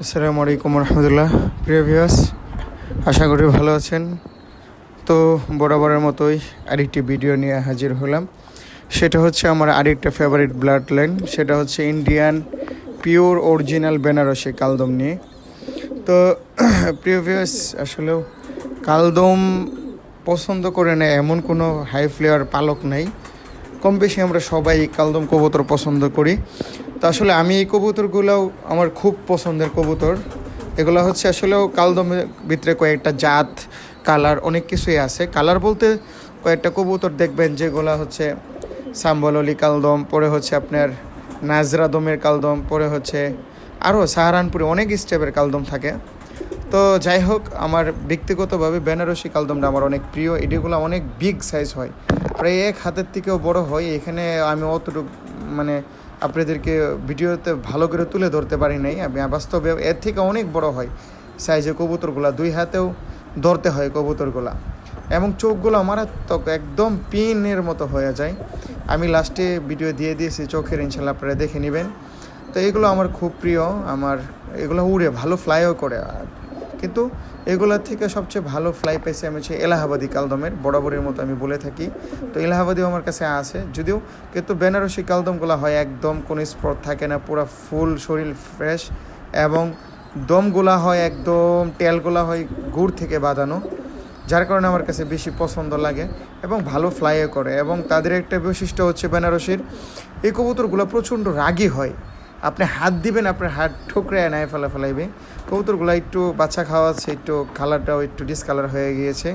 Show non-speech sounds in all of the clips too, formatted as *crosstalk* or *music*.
আসসালামু আলাইকুম রহমতুল্লাহ। প্রিয় ভিউয়ার্স, আশা করি ভালো আছেন। তো বরাবরের মতোই আরেকটি ভিডিও নিয়ে হাজির হলাম। সেটা হচ্ছে আমার আরেকটা ফেভারিট ব্লাড লাইন সেটা হচ্ছে ইন্ডিয়ান পিওর অরিজিনাল বেনারসি কালদম নিয়ে। তো *clears throat* প্রিয় ভিউয়ার্স, আসলেও কালদম পছন্দ করে না এমন কোনো হাই ফ্লেয়ার পালক নাই। কম বেশি আমরা সবাই কালদম কবুতর পছন্দ করি। তো আসলে আমি এই কবুতরগুলোও আমার খুব পছন্দের কবুতর। এগুলো হচ্ছে আসলেও কালদমের ভিতরে কয়েকটা জাত, কালার অনেক কিছুই আছে। কালার বলতে কয়েকটা কবুতর দেখবেন যেগুলো হচ্ছে সাম্বল কালদম, পরে হচ্ছে আপনার নাজরা দমের কালদম, পরে হচ্ছে আরও সাহারানপুরে অনেক স্টেপের কালদম থাকে। তো যাই হোক, আমার ব্যক্তিগতভাবে বেনারসি কালদমটা আমার অনেক প্রিয়। এটিগুলো অনেক বিগ সাইজ হয়। প্রায় এক হাতের থেকেও বড় হয়। এখানে আমি অতটুকু মানে আপনাদেরকে ভিডিওতে ভালো করে তুলে ধরতে পারি নাই। আমি বাস্তবে এর থেকে অনেক বড় হয় সাইজে কবুতরগুলা। দুই হাতেও ধরতে হয় কবুতরগুলা। এবং চোখগুলো মারাত্মক একদম পিনের মতো হয়ে যায়। আমি লাস্টে ভিডিও দিয়ে দিয়েছি, চোখের ইনশাল্লাহ আপনারা দেখে নেবেন। তো এগুলো আমার খুব প্রিয়। আমার এগুলো উড়ে ভালো ফ্লাইও করে। আর কিন্তু এগুলোর থেকে সবচেয়ে ভালো ফ্লাই পেয়েছি আমি হচ্ছে এলাহাবাদি কালদমের বরাবরের মতো আমি বলে থাকি। তো এলাহাবাদিও আমার কাছে আছে, যদিও কিন্তু বেনারসি কালদমগুলো হয় একদম কোনো স্পট থাকে না, পুরো ফুল শরীর ফ্রেশ এবং দমগুলা হয় একদম তেলগুলা হয় গুড় থেকে বাঁধানো, যার কারণে আমার কাছে বেশি পছন্দ লাগে এবং ভালো ফ্লাইও করে এবং তাদের একটা বৈশিষ্ট্য হচ্ছে বেনারসির এই কবুতরগুলো প্রচণ্ড রাগী হয়। আপনি হাত দিবেন, আপনার হাত ঠোকরে নাই ফেলা ফেলাইবে। কবুতরগুলো একটু বাচ্চা খাওয়াচ্ছে একটু কালারটাও একটু ডিসকালার হয়ে গিয়েছে।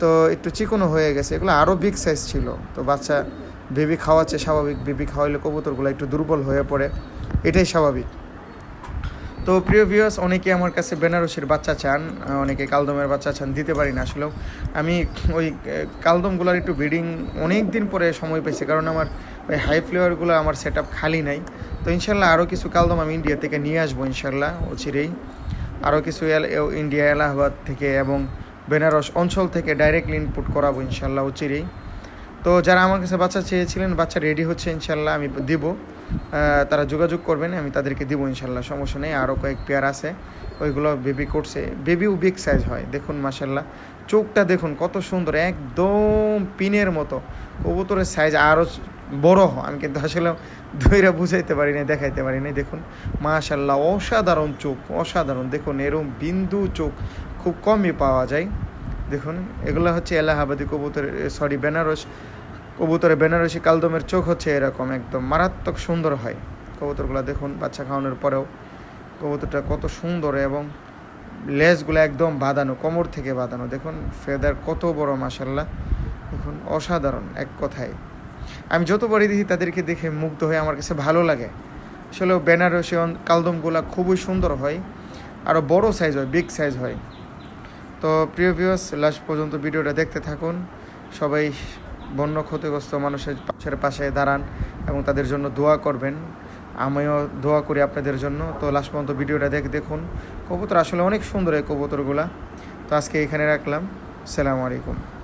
তো একটু চিকনও হয়ে গেছে, এগুলো আরও বিগ সাইজ ছিল। তো বাচ্চা বেবি খাওয়াচ্ছে, স্বাভাবিক বেবি খাওয়াইলে কবুতরগুলো একটু দুর্বল হয়ে পড়ে। এটাই স্বাভাবিক। তো প্রিয় ভিউয়ার্স অনেকে আমার কাছে বেনারসির বাচ্চা চান, অনেকে কালদমের বাচ্চা চান, দিতে পারি না আসলেও। আমি ওই কালদমগুলোর একটু ব্রিডিং অনেক দিন পরে সময় পেয়েছি, কারণ আমার ওই হাই ফ্লেভারগুলো আমার সেট খালি নাই। তো ইনশাল্লাহ আরও কিছু কালদম আমি ইন্ডিয়া থেকে নিয়ে আসব ইনশাল্লাহ, অচিরেই। আরও কিছু ইন্ডিয়া এলাহাবাদ থেকে এবং বেনারস অঞ্চল থেকে ডাইরেক্টলি ইনপুট করাবো ইনশাল্লাহ, অচিরেই। তো যারা আমার কাছে বাচ্চা চেয়েছিলেন, বাচ্চা রেডি হচ্ছে, ইনশাল্লাহ আমি দিব। তারা যোগাযোগ করবেন, আমি তাদেরকে দিব, ইনশাল্লাহ, সমস্যা নেই। আরও কয়েক পেয়ার আছে, ওইগুলো বেবি করছে। বেবিও বিগ সাইজ হয়, দেখুন মাসাল্লাহ চোখটা দেখুন, কত সুন্দর, একদম পিনের মতো। কবুতরের সাইজ আরও বড় আমি কিন্তু আসলে ধৈরা বুঝাইতে পারি না দেখাইতে পারি না দেখুন। মাশাল্লাহ, অসাধারণ চোখ, অসাধারণ। দেখুন, এরম বিন্দু চোখ খুব কমই পাওয়া যায়। দেখুন, এগুলো হচ্ছে এলাহাবাদি কবুতরের সরি বেনারস। কবুতরের বেনারসি কালদমের চোখ হচ্ছে এরকম, একদম মারাত্মক সুন্দর হয়। কবুতরগুলো দেখুন, বাচ্চা খাওয়ানোর পরেও কবুতরটা কত সুন্দর এবং লেজগুলো একদম বাঁধানো, কোমর থেকে বাঁধানো। দেখুন, ফেদার কত বড় মাসাল্লাহ দেখুন, অসাধারণ এক কথায়। আমি যতবারই দেখি তাদেরকে দেখে মুগ্ধ হয়ে আমার কাছে ভালো লাগে। আসলে বেনারসি কালদমগুলা খুবই সুন্দর হয় আরও বড় সাইজ হয় বিগ সাইজ হয়। তো প্রিয় ভিউয়ার্স লাস্ট পর্যন্ত ভিডিওটা দেখতে থাকুন। সবাই বন্য ক্ষতিগ্রস্ত মানুষের পাশের পাশে দাঁড়ান এবং তাদের জন্য দোয়া করবেন। আমিও দোয়া করি আপনাদের জন্য। তো লাস্ট পর্যন্ত ভিডিওটা দেখ দেখুন। কবুতর আসলে অনেক সুন্দর এই কবুতরগুলা। তো আজকে এখানে রাখলাম। সালামু আলাইকুম।